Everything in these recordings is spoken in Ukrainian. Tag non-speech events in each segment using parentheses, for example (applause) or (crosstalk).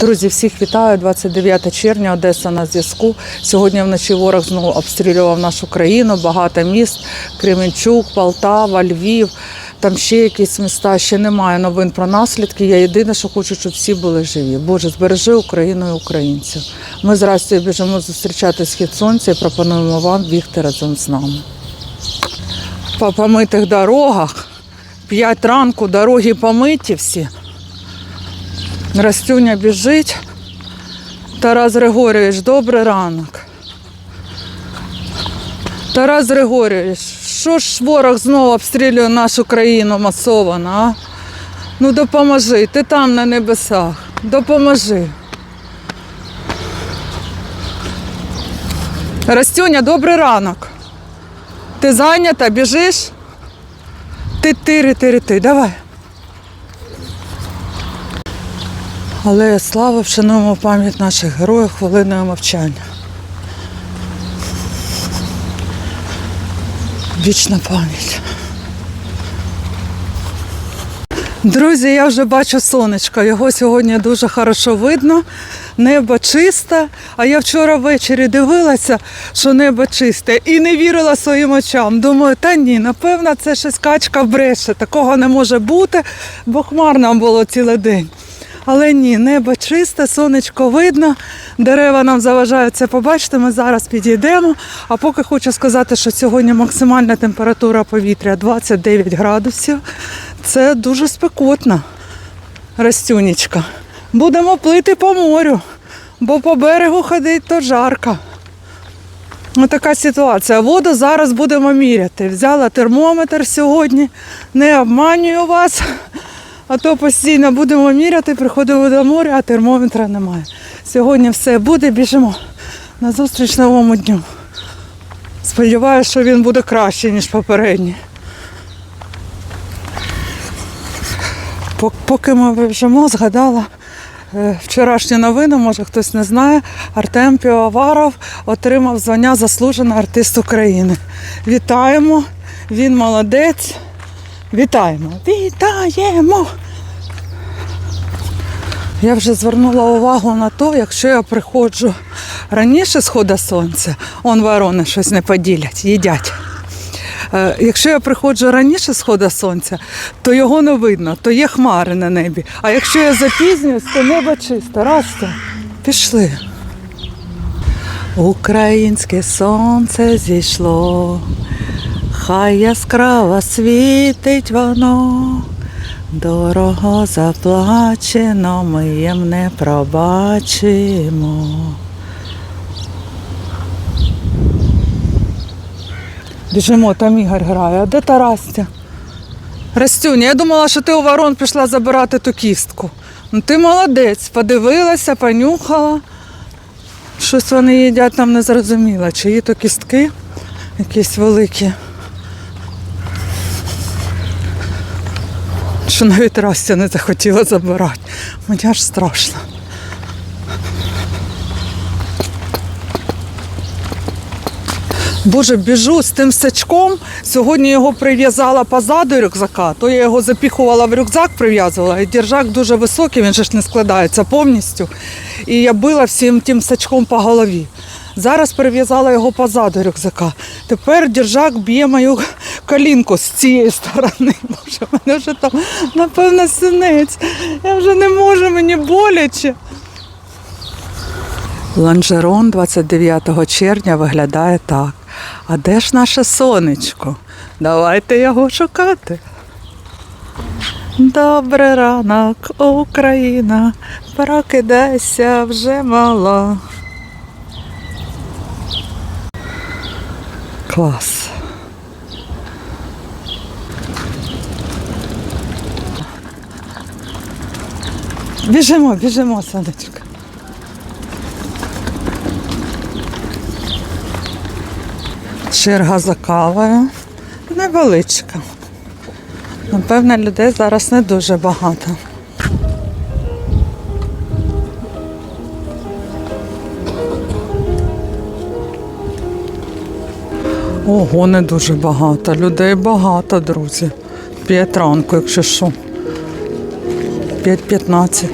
Друзі, всіх вітаю. 29 червня, Одеса на зв'язку. Сьогодні вночі ворог знову обстрілював нашу країну, багато міст, Кременчук, Полтава, Львів. Там ще якісь міста, ще немає новин про наслідки. Я єдине, що хочу, щоб всі були живі. Боже, збережи Україну і українців. Ми з Растю біжимо зустрічати схід сонця і пропонуємо вам бігти разом з нами. По помитих дорогах, п'ять ранку, дороги помиті всі. Растюня біжить. Тарас Григорійович, добрий ранок. Тарас Григорійович, що ж ворог знову обстрілює нашу країну масово, а? Ну допоможи, ти там на небесах. Допоможи. Растюня, добрий ранок. Ти зайнята, біжиш? Ти тири, тири, ти, давай. Але слава вшануємо пам'ять наших героїв хвилиною мовчання. Вічна пам'ять. Друзі, я вже бачу сонечко. Його сьогодні дуже хорошо видно. Небо чисте. А я вчора ввечері дивилася, що небо чисте, і не вірила своїм очам. Думаю, та ні, напевно, це щось качка бреше. Такого не може бути, бо хмарно було цілий день. Але ні, небо чисте, сонечко видно, дерева нам заважають це побачити. Ми зараз підійдемо. А поки хочу сказати, що сьогодні максимальна температура повітря 29 градусів. Це дуже спекотно, Растюнічка. Будемо плити по морю, бо по берегу ходить то жарко. Ось така ситуація. Воду зараз будемо міряти. Взяла термометр сьогодні, не обманюю вас. А то постійно будемо міряти, приходимо до моря, а термометра немає. Сьогодні все буде, біжимо на зустріч новому дню. Сподіваюся, що він буде краще, ніж попередній. Поки ми біжимо, згадала е, вчорашні новини, може хтось не знає. Артем Півоваров отримав звання заслужений артист України. Вітаємо! Він молодець. Вітаємо! Вітаємо! Я вже звернула увагу на те, якщо я приходжу раніше схода сонця, он ворони щось не поділять, їдять. Е, Якщо я приходжу раніше схода сонця, то його не видно, то є хмари на небі. А якщо я запізнююсь, то небо чисте. Растя, пішли. Українське сонце зійшло, хай яскраво світить воно. Дорого заплачено, ми їм не пробачимо. Біжимо, там Ігор грає. А де Тарастя? Растюня, я думала, що ти у ворон пішла забирати ту кістку. Ну ти молодець, подивилася, понюхала. Щось вони їдять там не зрозуміла. Чиї то кістки якісь великі. Що навіть Растя не захотіла забирати. Мені аж страшно. Боже, біжу з тим сачком. Сьогодні його прив'язала позаду рюкзака, то я його запіхувала в рюкзак, прив'язувала, і держак дуже високий, він же ж не складається повністю. І я била всім тим сачком по голові. Зараз прив'язала його позаду рюкзака. Тепер держак б'є мою колінку з цієї сторони. (laughs) Боже, мене вже там, напевно, синець. Я вже не можу, мені боляче. Ланжерон 29 червня виглядає так. А де ж наше сонечко? Давайте його шукати. Добрий ранок, Україна, прокидайся вже мала. Клас. Біжимо, біжимо, сонечко. Черга за кавою. Невеличка. Напевно, людей зараз не дуже багато. Ого, не дуже багато. Людей багато, друзі. П'ять ранку, якщо що. 5,15.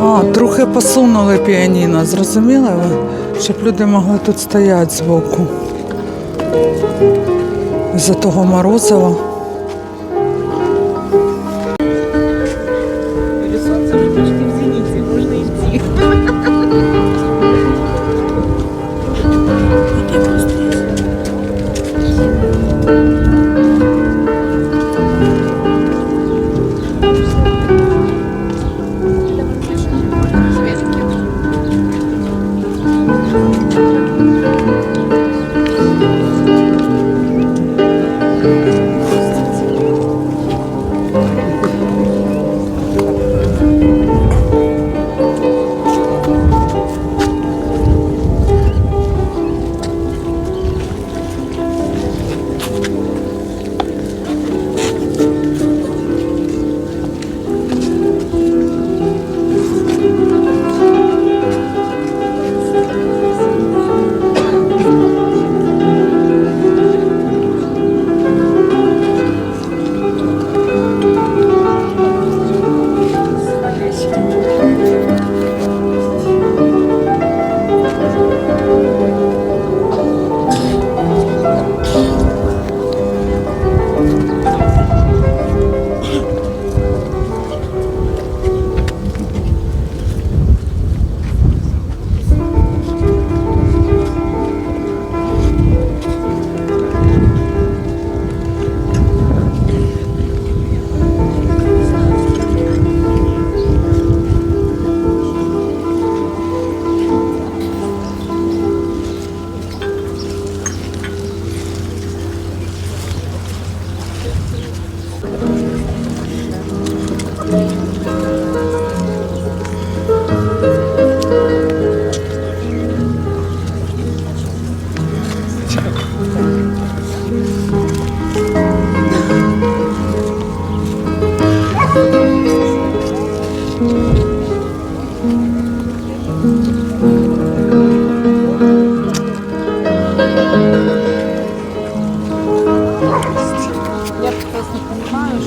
А, трохи посунули піаніно, зрозуміли ви? Щоб люди могли тут стояти збоку. З-за того морозива.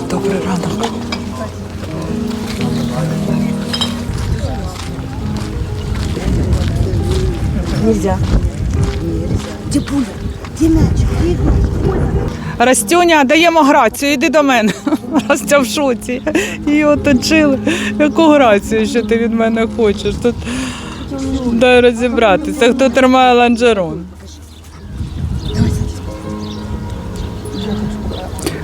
Добрий ранок. Нельзя. Где пуля? Где мячик? Где? Растюня, даємо грацію, іди до мене. (laughs) Растя в шоці. Її оточили. Яку грацію, що ти від мене хочеш? Тут дай розібратися, хто тримає ланжерон.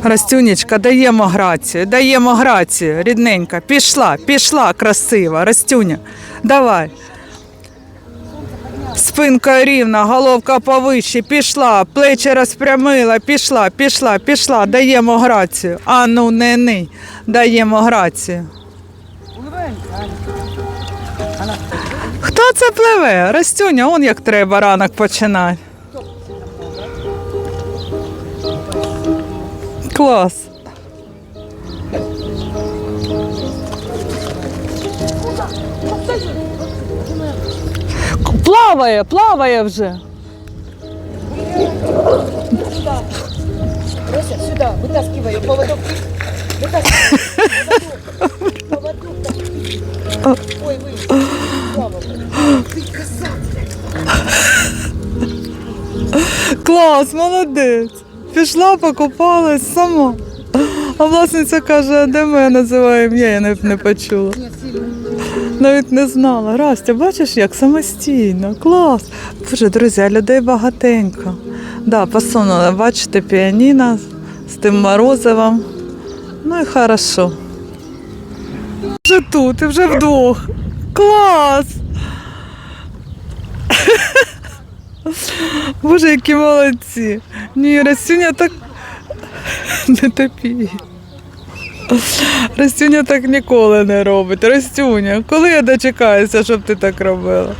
Растюнечка, даємо грацію, даємо грацію, рідненька. Пішла, пішла, красива. Растюня, давай. Спинка рівна, головка повище, пішла, плечі розпрямила, пішла, пішла, пішла, даємо грацію. А ну не ни, даємо грацію. Хто це пливе? Растюня, он як треба ранок починати. Клас. Плаває, плаває вже. Рося, сюда, вытаскивай ее, поводок. Вытаскивай. Поводок. Поводок. Ой, вы. Слава. Ты коза. Клас, молодець. Пішла, покупалась сама. А власниця каже, а де моє називає ім'я, я навіть не почула. Навіть не знала. Растя, бачиш, як самостійно. Клас. Боже, друзі, а людей багатенько. Да, посунули, бачите, піаніно з тим морозивом. Ну і хорошо. Вже тут, і вже вдвох. Клас! Боже, які молодці. Ні, Растюня так не топі. Растюня так ніколи не робить. Растюня, коли я дочекаюся, щоб ти так робила?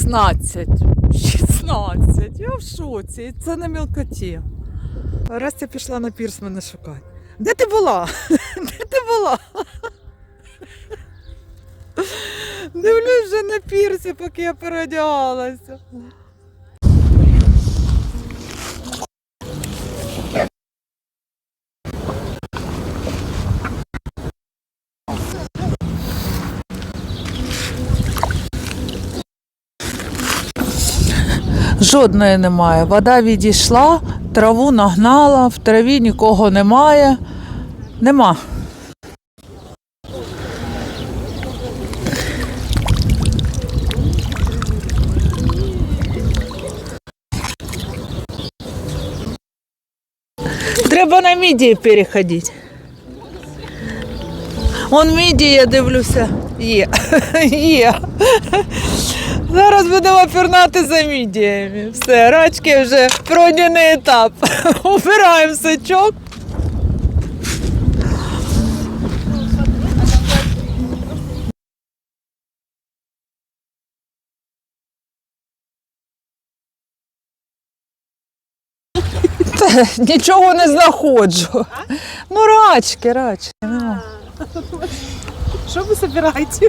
16. 16. Я в шоці. Це на мілкоті. Растя пішла на пірс мене шукати. Де ти була? (laughs) Де ти була? Дивлюсь вже на пірсі, поки я переодягалася. Жодної немає. Вода відійшла, траву нагнала, в траві нікого немає. Нема. Треба на мідії переходити. Он мідії, я дивлюся, є. (laughs) є. Зараз будемо пірнати за мідіями. Все, рачки вже пройдений етап. (laughs) Убираємо сачок. Нічого не знаходжу. Ну, рачки, рачки. Нема. (laughs) Что вы собираете?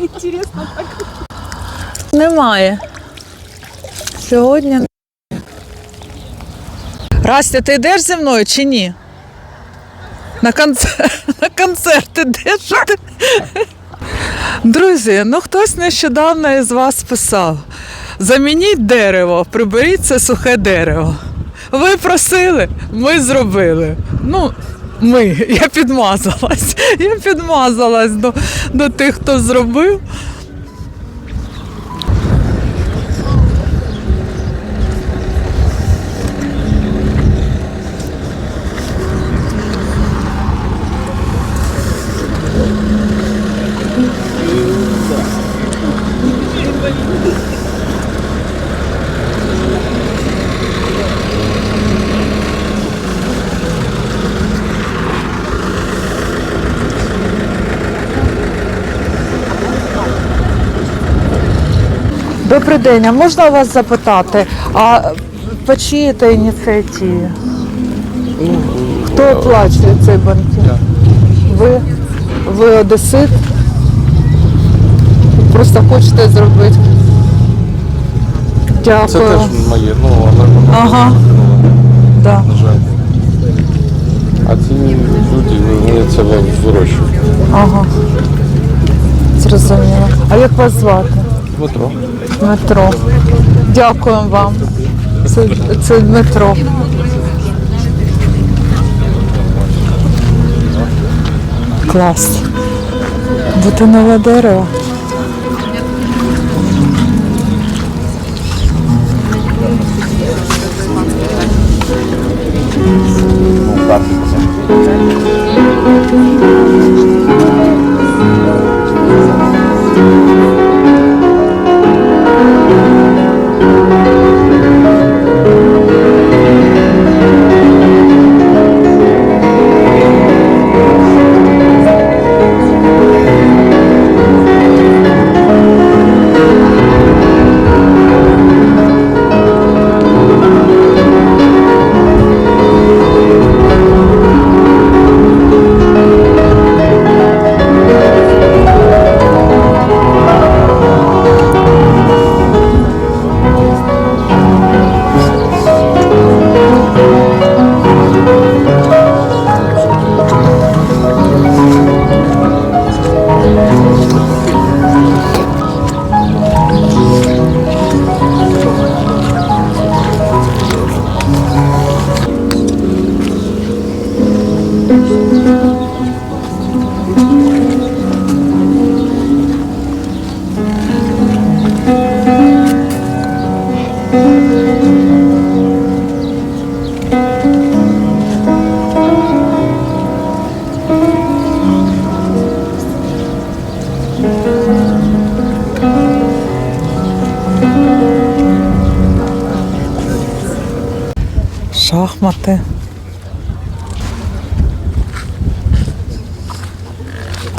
Интересно. Немає. Сьогодні. Растя, ти йдеш зі мною чи ні? На концерт, (laughs) на концерт ідеш? Друзі, ну хтось нещодавно із вас писав: замініть дерево, приберіть це сухе дерево. Ви просили, ми зробили. Ну, ми, я підмазалась. Я підмазалась до, до тих, хто зробив. Добрий день, а можна вас запитати, а по чиїй це ініціативі? Хто оплачує цей банкет? Ви? Ви одесит? Просто хочете зробити. Дякую. Це теж моє, ну, але воно Ага. Да. на жаль. А ці люди, вони це вирощують. Ага. Зрозуміло. А як вас звати? Дмитро. Дмитро. Дякуємо вам. Це, це Дмитро. Клас. Буде нове дерево. Шахмати.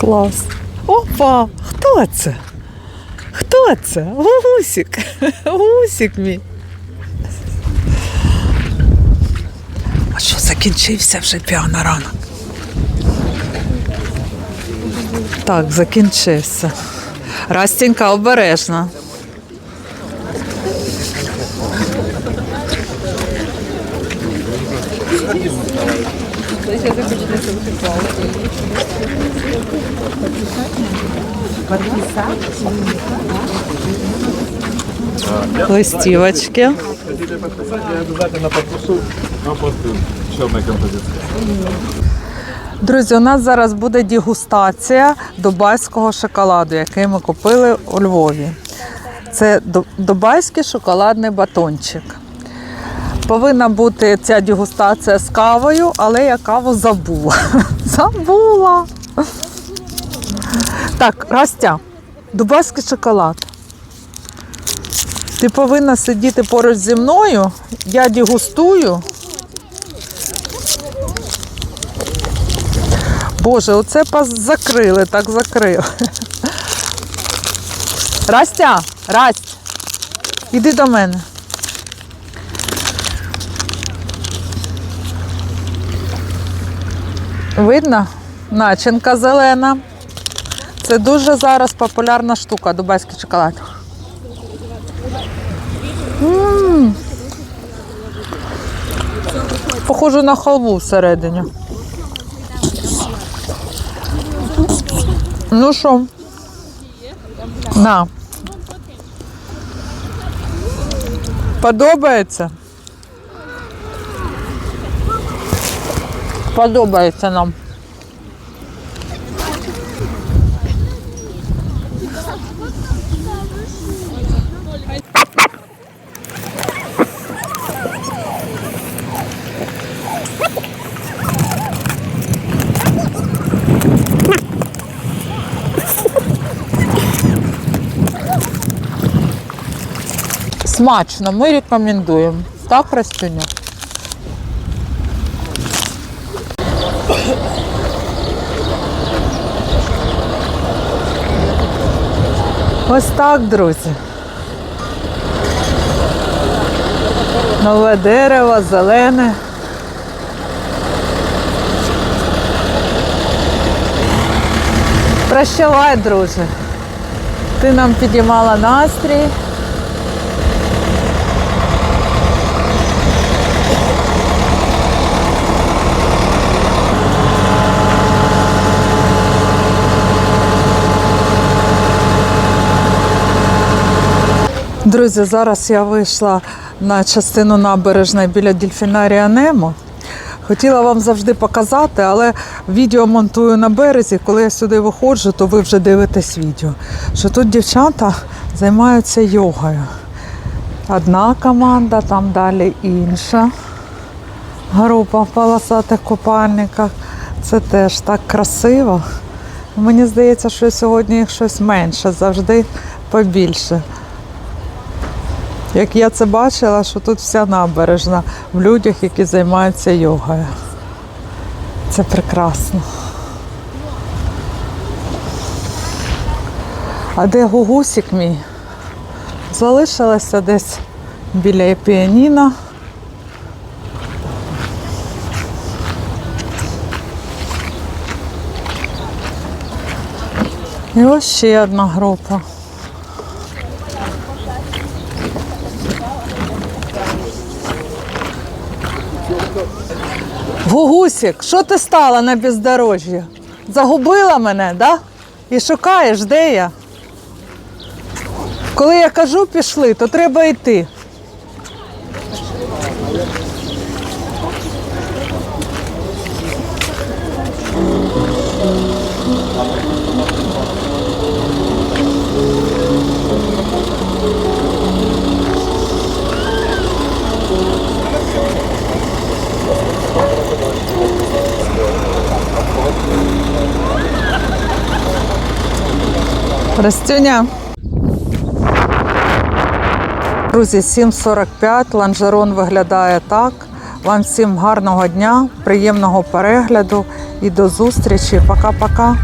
Клас. Опа! Хто це? Хто це? Гусік. (laughs) Гусік мій. А що закінчився вже п'яна ранок? Так, закінчився. Растінька обережна. Листівочки. Друзі, у нас зараз буде дегустація дубайського шоколаду, який ми купили у Львові. Це дубайський шоколадний батончик. Повинна бути ця дегустація з кавою, але я каву забула. (laughs) Забула. Так, Растя, дубайський шоколад. Ти повинна сидіти поруч зі мною. Я дегустую. Боже, оце закрили, так закрили. (laughs) Растя, Расть, іди до мене. Видно? Начинка зелена. Це дуже зараз популярна штука, дубайський шоколад. М. Похоже на халву всередині. Ну що? На. Подобається? Подобається нам. Смачно, ми рекомендуємо. Так, Растюня? Ось так, друзі. Нове дерево, зелене. Прощавай, друже. Ти нам підіймала настрій. Друзі, зараз я вийшла на частину набережної біля дельфінарія Немо. Хотіла вам завжди показати, але відео монтую на березі. Коли я сюди виходжу, то ви вже дивитесь відео. Що тут дівчата займаються йогою. Одна команда, там далі інша група в полосатих купальниках. Це теж так красиво. Мені здається, що сьогодні їх щось менше, завжди побільше. Як я це бачила, що тут вся набережна в людях, які займаються йогою. Це прекрасно. А де гугусик мій? Залишилася десь біля піаніно. І ось ще одна група. Гугусік, що ти стала на бездорожжі? Загубила мене, да? І шукаєш, де я? Коли я кажу пішли, то треба йти. Растюня. Друзі, 7.45, ланжерон виглядає так. Вам всім гарного дня, приємного перегляду і до зустрічі. Пока-пока.